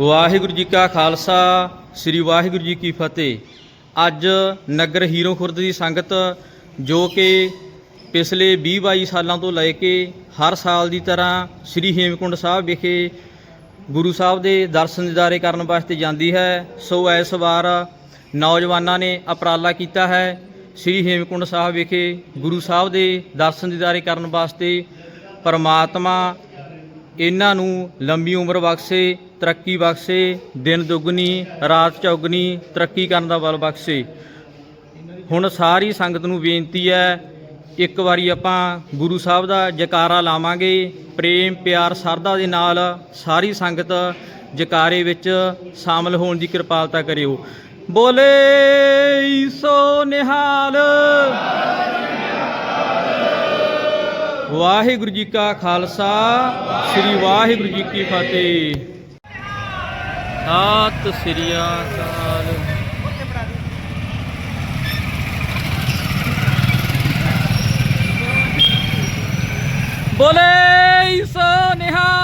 ਵਾਹਿਗੁਰੂ ਜੀ ਕਾ ਖਾਲਸਾ, ਸ੍ਰੀ ਵਾਹਿਗੁਰੂ ਜੀ ਕੀ ਫਤਿਹ। ਅੱਜ ਨਗਰ ਹੀਰੋ ਖੁਰਦ ਦੀ ਸੰਗਤ, ਜੋ ਕਿ ਪਿਛਲੇ 20-22 ਸਾਲਾਂ ਤੋਂ ਲੈ ਕੇ ਹਰ ਸਾਲ ਦੀ ਤਰ੍ਹਾਂ ਸ੍ਰੀ ਹੇਮਕੁੰਡ ਸਾਹਿਬ ਵਿਖੇ ਗੁਰੂ ਸਾਹਿਬ ਦੇ ਦਰਸ਼ਨ ਦਿਦਾਰੇ ਕਰਨ ਵਾਸਤੇ ਜਾਂਦੀ ਹੈ, ਸੋ ਇਸ ਵਾਰ ਨੌਜਵਾਨਾਂ ਨੇ ਅਪਰਾਲਾ ਕੀਤਾ ਹੈ, ਸ੍ਰੀ ਹੇਮਕੁੰਡ ਸਾਹਿਬ ਵਿਖੇ ਗੁਰੂ ਸਾਹਿਬ ਦੇ ਦਰਸ਼ਨ ਦਿਦਾਰੇ ਕਰਨ ਵਾਸਤੇ ਪਰਮਾਤਮਾ ਇਹਨਾਂ ਨੂੰ ਲੰਬੀ ਉਮਰ ਬਖਸ਼ੇ ਤਰੱਕੀ ਬਖਸ਼ੇ, ਦਿਨ ਦੁੱਗਣੀ, ਰਾਤ ਚੌਗਣੀ, ਤਰੱਕੀ ਕਰਨ ਦਾ ਬਲ ਬਖਸ਼ੇ। ਹੁਣ ਸਾਰੀ ਸੰਗਤ ਨੂੰ ਬੇਨਤੀ ਹੈ, ਇੱਕ ਵਾਰੀ ਆਪਾਂ ਗੁਰੂ ਸਾਹਿਬ ਦਾ ਜਕਾਰਾ ਲਾਵਾਂਗੇ। ਪ੍ਰੇਮ, ਪਿਆਰ ਸਰਦਾ ਦੇ ਨਾਲ ਸਾਰੀ ਸੰਗਤ ਜਕਾਰੇ ਵਿੱਚ ਸ਼ਾਮਲ ਹੋਣ ਦੀ ਕਿਰਪਾਲਤਾ ਕਰਿਓ। ਬੋਲੇ ਸੋ ਨਿਹਾਲ। ਵਾਹਿਗੁਰੂ ਜੀ ਕਾ ਖਾਲਸਾ, ਸ੍ਰੀ ਵਾਹਿਗੁਰੂ ਜੀ ਕੀ ਫਤਿਹ। ਸਤਿ ਸ੍ਰੀ ਅਕਾਲ। ਬੋਲੇ ਸੋ ਨਿਹਾਲ।